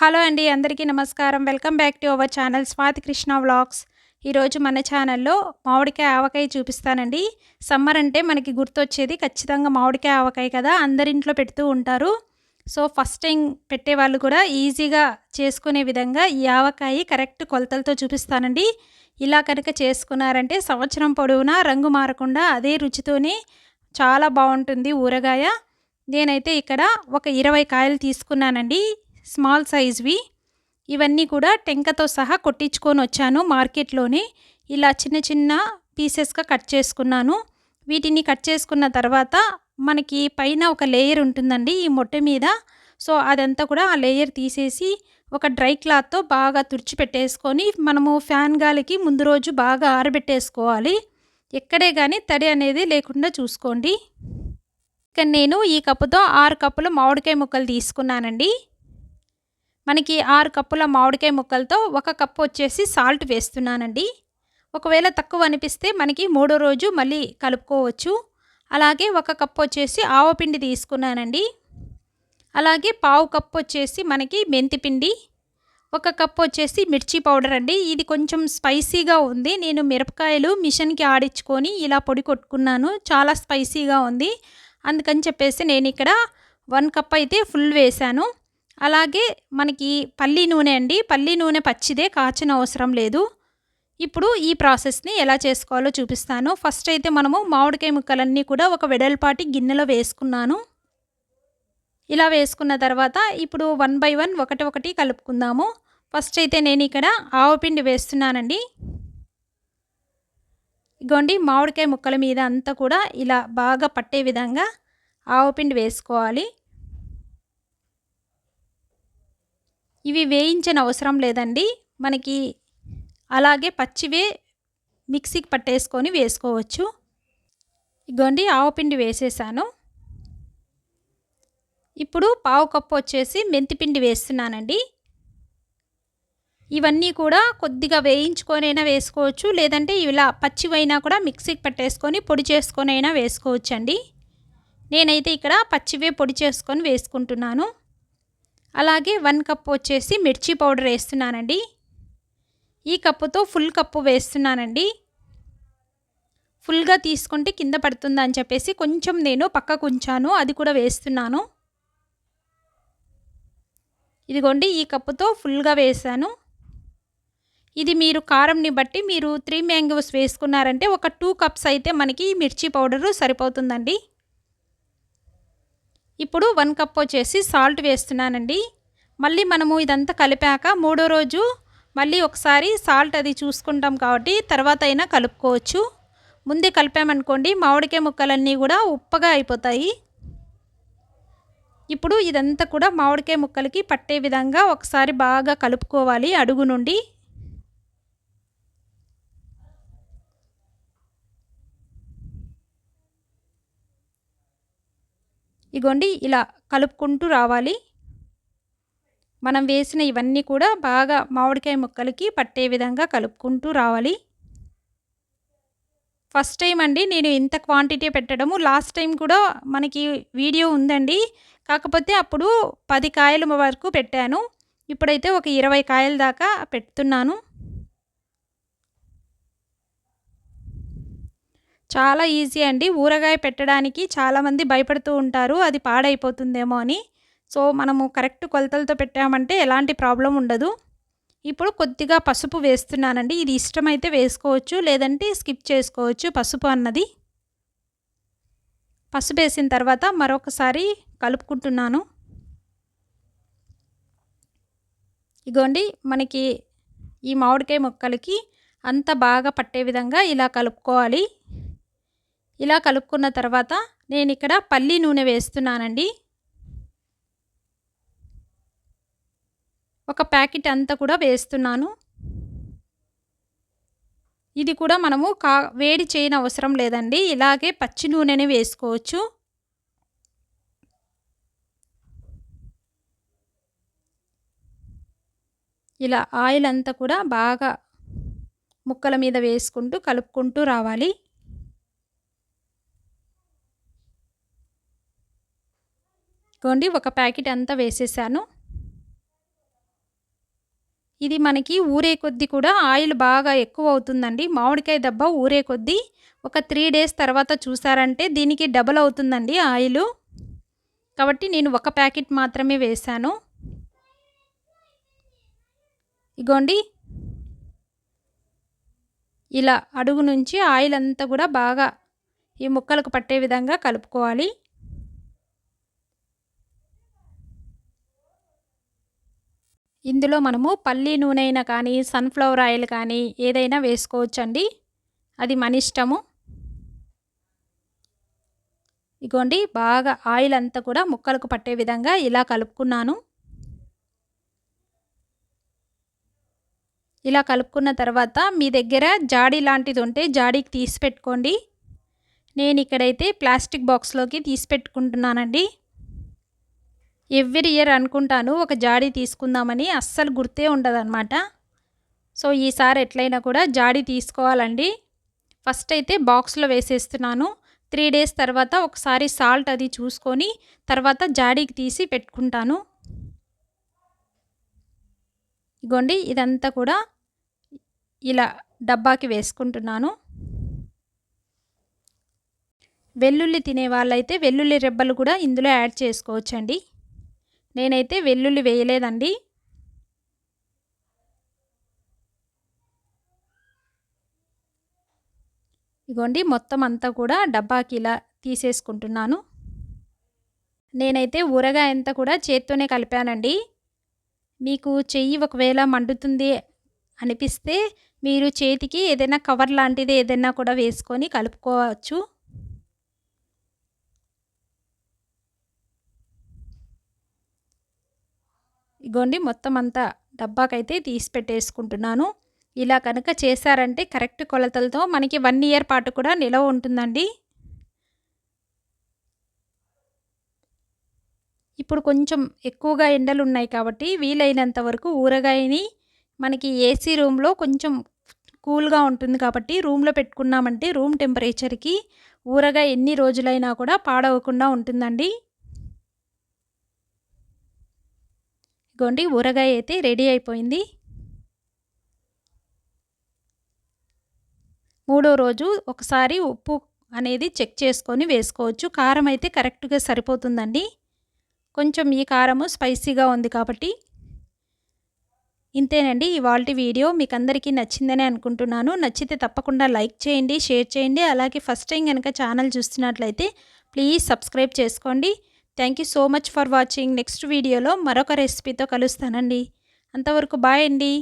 Hello అండి అందరికీ నమస్కారం. Welcome back to our channel Swathi Krishna vlogs. ఈరోజు మన ఛానల్లో మామిడికాయ ఆవకాయ చూపిస్తానండి. సమ్మర్ అంటే మనకి గుర్తొచ్చేది ఖచ్చితంగా మామిడికాయ ఆవకాయ కదా అందరింట్లో పెడుతూ ఉంటారు. సో ఫస్ట్ టైం పెట్టే వాళ్ళు కూడా ఈజీగా చేసుకునే విధంగా ఈ ఆవకాయ కరెక్ట్ కొలతలతో చూపిస్తానండి. ఇలా కనుక చేసుకున్నారంటే సంవత్సరం పొడవునా రంగు మారకుండా అదే రుచితోనే చాలా బాగుంటుంది ఊరగాయ. నేనైతే ఇక్కడ ఒక ఇరవై కాయలు తీసుకున్నానండి. స్మాల్ సైజ్వి. ఇవన్నీ కూడా టెంకతో సహా కొట్టించుకొని వచ్చాను మార్కెట్లోనే. ఇలా చిన్న చిన్న పీసెస్గా కట్ చేసుకున్నాను. వీటిని కట్ చేసుకున్న తర్వాత మనకి పైన ఒక లేయర్ ఉంటుందండి ఈ మొట్టె మీద. సో అదంతా కూడా ఆ లేయర్ తీసేసి ఒక డ్రై క్లాత్తో బాగా తుడిచిపెట్టేసుకొని మనము ఫ్యాన్ గాలికి ముందు రోజు బాగా ఆరబెట్టేసుకోవాలి. ఎక్కడే కానీ తడి అనేది లేకుండా చూసుకోండి. ఇక నేను ఈ కప్పుతో ఆరు కప్పుల మామిడికాయ ముక్కలు తీసుకున్నానండి. మనకి ఆరు కప్పుల మామిడికాయ ముక్కలతో ఒక కప్పు వచ్చేసి సాల్ట్ వేస్తున్నానండి. ఒకవేళ తక్కువ అనిపిస్తే మనకి మూడో రోజు మళ్ళీ కలుపుకోవచ్చు. అలాగే ఒక కప్పు వచ్చేసి ఆవపిండి తీసుకున్నానండి. అలాగే పావు కప్పు వచ్చేసి మనకి మెంతిపిండి ఒక కప్పు వచ్చేసి మిర్చి పౌడర్ అండి. ఇది కొంచెం స్పైసీగా ఉంది. నేను మిరపకాయలు మిషన్కి ఆడించుకొని ఇలా పొడి కొట్టుకున్నాను. చాలా స్పైసీగా ఉంది. అందుకని చెప్పేసి నేను ఇక్కడ వన్ కప్ అయితే ఫుల్ వేశాను. అలాగే మనకి పల్లి నూనె అండి. పల్లి నూనె పచ్చిదే కాచిన అవసరం లేదు. ఇప్పుడు ఈ ప్రాసెస్ని ఎలా చేసుకోవాలో చూపిస్తాను. ఫస్ట్ అయితే మనము మామిడికాయ ముక్కలన్నీ కూడా ఒక వెడల్పాటి గిన్నెలో వేసుకున్నాను. ఇలా వేసుకున్న తర్వాత ఇప్పుడు వన్ బై వన్ ఒకటి ఒకటి కలుపుకుందాము. ఫస్ట్ అయితే నేను ఇక్కడ ఆవపిండి వేస్తున్నానండి. ఇగోండి మామిడికాయ ముక్కల మీద అంతా కూడా ఇలా బాగా పట్టే విధంగా ఆవపిండి వేసుకోవాలి. ఇవి వేయించిన అవసరం లేదండి. మనకి అలాగే పచ్చివే మిక్సీకి పట్టేసుకొని వేసుకోవచ్చు. ఇగోండి ఆవపిండి వేసేసాను. ఇప్పుడు పావు కప్పు వచ్చేసి మెంతిపిండి వేస్తున్నానండి. ఇవన్నీ కూడా కొద్దిగా వేయించుకొనైనా వేసుకోవచ్చు లేదంటే ఇలా పచ్చివైనా కూడా మిక్సీకి పట్టేసుకొని పొడి చేసుకొనైనా వేసుకోవచ్చు అండి నేనైతే ఇక్కడ పచ్చివే పొడి చేసుకొని వేసుకుంటున్నాను. అలాగే వన్ కప్ వచ్చేసి మిర్చి పౌడర్ వేస్తున్నానండి. ఈ కప్పుతో ఫుల్ కప్పు వేస్తున్నానండి. ఫుల్గా తీసుకుంటే కింద పడుతుంది అని చెప్పేసి కొంచెం నేను పక్కకు ఉంచాను అది కూడా వేస్తున్నాను. ఇదిగోండి ఈ కప్పుతో ఫుల్గా వేసాను ఇది మీరు కారంని బట్టి మీరు త్రీ మ్యాంగోస్ వేసుకున్నారంటే ఒక టూ కప్స్ అయితే మనకి మిర్చి పౌడరు సరిపోతుందండి. ఇప్పుడు వన్ కప్ వచ్చేసి సాల్ట్ వేస్తున్నానండి. మళ్ళీ మనము ఇదంతా కలిపాక మూడో రోజు మళ్ళీ ఒకసారి సాల్ట్ అది చూసుకుంటాం కాబట్టి తర్వాత అయినా కలుపుకోవచ్చు. ముందే కలిపామనుకోండి మామిడికాయ ముక్కలన్నీ కూడా ఉప్పగా అయిపోతాయి. ఇప్పుడు ఇదంతా కూడా మామిడికాయ ముక్కలకి పట్టే విధంగా ఒకసారి బాగా కలుపుకోవాలి అడుగు నుండి. ఇగోండి ఇలా కలుపుకుంటూ రావాలి. మనం వేసిన ఇవన్నీ కూడా బాగా మామిడికాయ ముక్కలకి పట్టే విధంగా కలుపుకుంటూ రావాలి. ఫస్ట్ టైం అండి నేను ఇంత క్వాంటిటీ పెట్టడము. లాస్ట్ టైం కూడా మనకి వీడియో ఉందండి. కాకపోతే అప్పుడు పది కాయల వరకు పెట్టాను. ఇప్పుడైతే ఒక ఇరవై కాయల దాకా పెడుతున్నాను. చాలా ఈజీ అండి. ఊరగాయ పెట్టడానికి చాలామంది భయపడుతూ ఉంటారు. అది పాడైపోతుందేమో అని. సో మనము కరెక్ట్ కొలతలతో పెట్టామంటే ఎలాంటి ప్రాబ్లం ఉండదు. ఇప్పుడు కొద్దిగా పసుపు వేస్తున్నానండి. ఇది ఇష్టమైతే వేసుకోవచ్చు. లేదంటే స్కిప్ చేసుకోవచ్చు పసుపు అన్నది. పసుపు వేసిన తర్వాత మరొకసారి కలుపుకుంటున్నాను. ఇగోండి మనకి ఈ మామిడికాయ మొక్కలకి అంత బాగా పట్టే విధంగా ఇలా కలుపుకోవాలి. ఇలా కలుపుకున్న తర్వాత నేను ఇక్కడ పల్లి నూనె వేస్తున్నానండి. ఒక ప్యాకెట్ అంతా కూడా వేస్తున్నాను. ఇది కూడా మనము కా వేడి చేయని అవసరం లేదండి. ఇలాగే పచ్చి నూనెని వేసుకోవచ్చు. ఇలా ఆయిల్ అంతా కూడా బాగా ముక్కల మీద వేసుకుంటూ కలుపుకుంటూ రావాలి. ఇదిగోండి ఒక ప్యాకెట్ అంతా వేసేసాను. ఇది మనకి ఊరే కొద్దీ కూడా ఆయిల్ బాగా ఎక్కువ అవుతుందండి. మామిడికాయ దెబ్బ ఊరే కొద్దీ. ఒక త్రీ డేస్ తర్వాత చూసారంటే దీనికి డబల్ అవుతుందండి ఆయిల్. కాబట్టి నేను ఒక ప్యాకెట్ మాత్రమే వేశాను ఇగోండి. ఇలా అడుగు నుంచి ఆయిల్ అంతా కూడా బాగా ఈ ముక్కలకు పట్టే విధంగా కలుపుకోవాలి. ఇందులో మనము పల్లి నూనె అయినా కానీ సన్ఫ్లవర్ ఆయిల్ కానీ ఏదైనా వేసుకోవచ్చండి. అది మన ఇష్టము. ఇగోండి బాగా ఆయిల్ అంతా కూడా ముక్కలకు పట్టే విధంగా ఇలా కలుపుకున్నాను. ఇలా కలుపుకున్న తర్వాత మీ దగ్గర జాడీ లాంటిది ఉంటే జాడీకి తీసి పెట్టుకోండి. నేను ఇక్కడైతే ప్లాస్టిక్ బాక్స్లోకి తీసి పెట్టుకుంటున్నానండి. ఎవ్రీ ఇయర్ అనుకుంటాను ఒక జాడీ తీసుకుందామని అస్సలు గుర్తే ఉండదన్నమాట. సో ఈసారి ఎట్లయినా కూడా జాడీ తీసుకోవాలండి. ఫస్ట్ అయితే బాక్స్లో వేసేస్తున్నాను. త్రీ డేస్ తర్వాత ఒకసారి సాల్ట్ అది చూసుకొని తర్వాత జాడీకి తీసి పెట్టుకుంటాను. ఇగోండి ఇదంతా కూడా ఇలా డబ్బాకి వేసుకుంటున్నాను. వెల్లుల్లి తినే వాళ్ళైతే వెల్లుల్లి రెబ్బలు కూడా ఇందులో యాడ్ చేసుకోవచ్చండి. నేనైతే వెల్లుల్లి వేయలేదండి. ఇగోండి మొత్తం అంతా కూడా డబ్బాకి ఇలా తీసేసుకుంటున్నాను. నేనైతే ఊరగాయ అంతా కూడా చేత్తోనే కలిపానండి. మీకు చెయ్యి ఒకవేళ మండుతుంది అనిపిస్తే మీరు చేతికి ఏదైనా కవర్ లాంటిది ఏదైనా కూడా వేసుకొని కలుపుకోవచ్చు. ఇగోండి మొత్తం అంతా డబ్బాకైతే తీసి పెట్టేసుకుంటున్నాను. ఇలా కనుక చేశారంటే కరెక్ట్ కొలతలతో మనకి వన్ ఇయర్ పాటు కూడా నిలవ ఉంటుందండి. ఇప్పుడు కొంచెం ఎక్కువగా ఎండలు ఉన్నాయి కాబట్టి వీలైనంత వరకు ఊరగాయని మనకి ఏసీ రూమ్లో కొంచెం కూల్గా ఉంటుంది కాబట్టి రూమ్లో పెట్టుకున్నామంటే రూమ్ టెంపరేచర్కి ఊరగాయ ఎన్ని రోజులైనా కూడా పాడవకుండా ఉంటుందండి. ఇగోండి ఊరగాయ అయితే రెడీ అయిపోయింది. మూడో రోజు ఒకసారి ఉప్పు అనేది చెక్ చేసుకొని వేసుకోవచ్చు. కారం అయితే కరెక్ట్గా సరిపోతుందండి. కొంచెం ఈ కారము స్పైసీగా ఉంది కాబట్టి. ఇంతేనండి ఇవాళ వీడియో. మీకు అందరికీ నచ్చిందని అనుకుంటున్నాను. నచ్చితే తప్పకుండా లైక్ చేయండి షేర్ చేయండి. అలాగే ఫస్ట్ టైం కనుక ఛానల్ చూస్తున్నట్లయితే ప్లీజ్ సబ్స్క్రైబ్ చేసుకోండి. Thank you so much for watching next వీడియోలో మరొక రెసిపీతో కలుస్తానండి. అంతవరకు బాయ్ అండి.